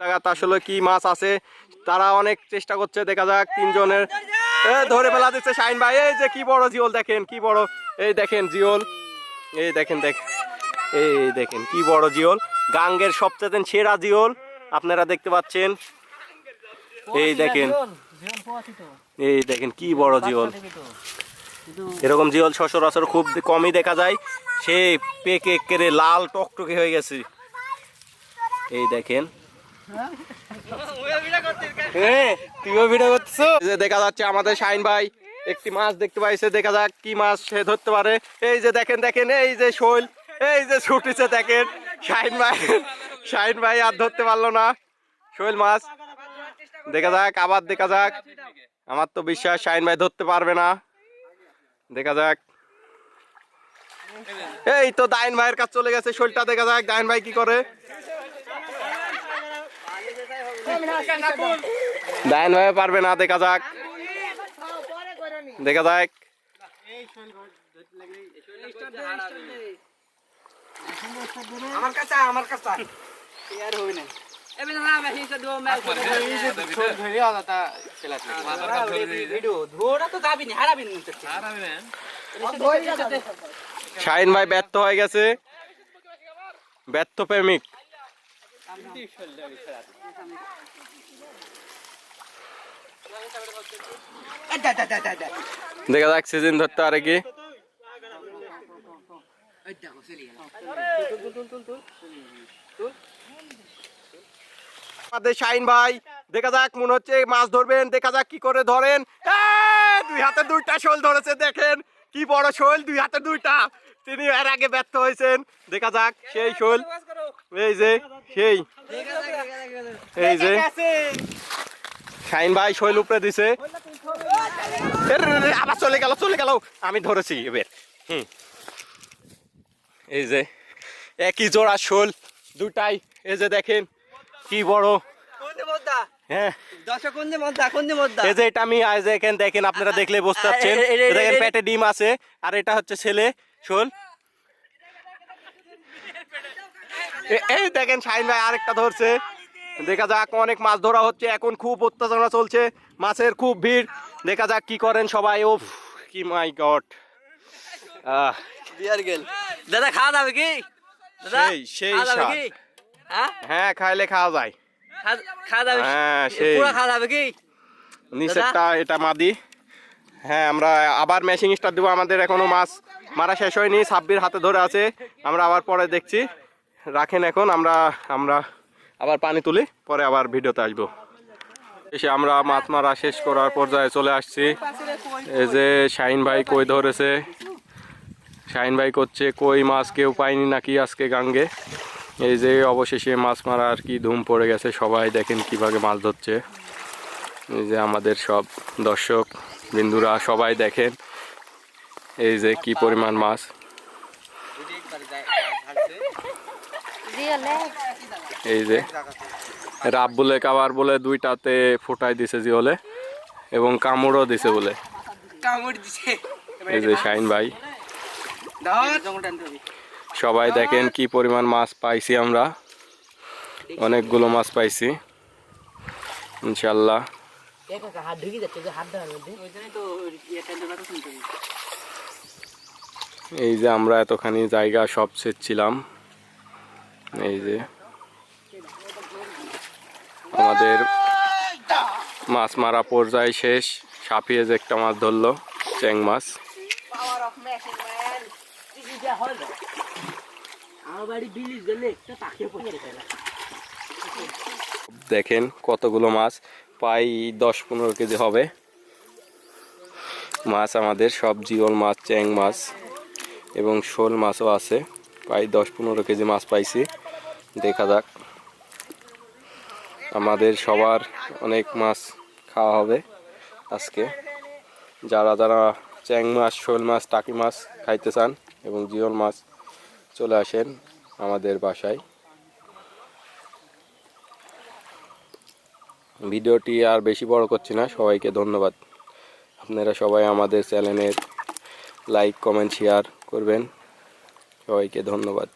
জায়গাতে আসলে কি মাছ আছে, তারা অনেক চেষ্টা করছে, দেখা যাক তিনজনের ধরে ফেলা দিচ্ছে শাইন ভাই, এই যে কি বড় জিওল দেখেন, কি বড়, এই দেখেন জিওল, এই দেখেন দেখ এই দেখেন, কি বড় জিওল, গাঙ্গের সবচেয়ে সেরা জিওল, আপনারা দেখতে পাচ্ছেন, এই দেখেন এই দেখেন, কি বড় জিওল, এরকম জিওল সচরাচর খুব কমই দেখা যায়, সে পেকে কেড়ে লাল টকটকে হয়ে গেছে, এই দেখেন তুইও ভিডিও করতেছো? যে দেখা যাচ্ছে আমাদের শাইন ভাই, একটি মাছ দেখতে পাইছে, দেখা যাক কি মাছ সে ধরতে পারে। এই যে দেখেন দেখেন, এই যে শৈল, এই যে ছুটিছে, দেখেন। শাইন ভাই শাইন ভাই আর ধরতে পারল না। শৈল মাছ, দেখা যাক, আবার দেখা যাক। আমার তো বিশ্বাস, শাইন ভাই ধরতে পারবে না। দেখা যাক। এই তো দাইন ভাইয়ের কাছে চলে গেছে শৈলটা, দেখা যাক দাইন ভাই কি করে। দাইন ভাবে পারবে না দেখা যাক। দেখা যাক। আমার কাছে আমার কাছে ইয়ার হই না এবে না। আমি হিসা দিও ম্যাচ ধরে আলাদা খেলা ভিডিও ধোরা তো যাবি না হারাবি না হারাবি না শাইন ভাই ব্যর্থ হয়ে গেছে। ব্যর্থ প্রেমিক। দেখা যাক সিজন ধরতে আরে কি? আমাদের শাইন ভাই দেখা যাক মনে হচ্ছে মাছ ধরবেন দেখা যাক কি করে ধরেন। দুই হাতে দুইটা শোল ধরেছে দেখেন কি বড় শোল দুই হাতে দুইটা। তিনি এর আগে ব্যর্থ হয়েছেন দেখা যাক সেই শোল এই যে সেই এই যে শাইন ভাই শৈল উপরে দিছে আবার চলে গেল চলে গেল আমি ধরেছি এবার হুম এই যে একই জোড়া শোল দুটাই এই যে দেখেন কি বড় হ্যাঁ এই যে এটা আমি দেখেন দেখেন আপনারা দেখলে বুঝতে পারছেন দেখেন পেটে ডিম আছে আর এটা হচ্ছে ছেলে শোল এই দেখেন শাইন ভাই আরেকটা ধরছে। দেখা যাক অনেক মাছ ধরা হচ্ছে। এখন খুব অত্যাচার চলছে। মাছের খুব ভিড়। দেখা যাক কি করেন সবাই। ও কি মাই গড। দাদা খাওয়া যাবে কি? সেই, সেই হ্যাঁ? হ্যাঁ খাইলে খাওয়া যায়। খাওয়া হ্যাঁ, সেই। খাওয়া যাবে কি? নিচেরটা এটা মাদি। হ্যাঁ আমরা আবার মেশিং স্টার দেবো। আমাদের এখনও মাছ মারা শেষ হয়নি, সাব্বির হাতে ধরে আছে। আমরা আবার পরে দেখছি। রাখেন এখন, আমরা আমরা আবার পানি তুলি, পরে আবার ভিডিওতে আসব। এসে আমরা মাছ মারা শেষ করার পর্যায়ে চলে আসছি। এই যে শাহিন ভাই কই ধরেছে? শাহিন ভাই করছে, কই মাছ কেউ পায়নি নাকি আজকে গাঙ্গে? এই যে অবশেষে মাছ মারা আর কি ধুম পড়ে গেছে, সবাই দেখেন কীভাবে মাছ ধরছে। এই যে আমাদের সব দর্শক, বিন্দুরা সবাই দেখেন। এই যে কি পরিমাণ মাছ? এই যে রাব বলে কাবার বলে দুইটাতে ফোটাই দিছে জিওলে এবং কামড়ও দিছে বলে। এই যে শাইন ভাই। সবাই দেখেন কি পরিমাণ মাছ পাইছি আমরা। অনেকগুলো মাছ পাইছি। ইনশাল্লাহ হাত ঢুকে যাচ্ছে হাত দেওয়ার মধ্যে। এই যে আমরা এতখানি জায়গা সব ছিলাম এই যে আমাদের মাছ মারা পর্যায়ে শেষ। সাপিয়ে যে একটা মাছ ধরলো চ্যাং মাছ। দেখেন কতগুলো মাছ প্রায় দশ পনেরো কেজি হবে। মাছ আমাদের সব জিওল মাছ চ্যাং মাছ। এবং শোল মাছও আছে। প্রায় দশ পনেরো কেজি মাছ পাইছি। দেখা যাক। আমাদের সবার অনেক মাছ খাওয়া হবে আজকে। যারা যারা চ্যাং মাছ, শোল মাছ, টাকি মাছ খাইতে চান এবং জিওল মাছ চলে আসেন আমাদের বাসায়। ভিডিওটি আর বেশি বড় করছি না। সবাইকে ধন্যবাদ। আপনারা সবাই আমাদের চ্যানেলের লাইক, কমেন্ট, শেয়ার করবেন। সবাইকে ধন্যবাদ।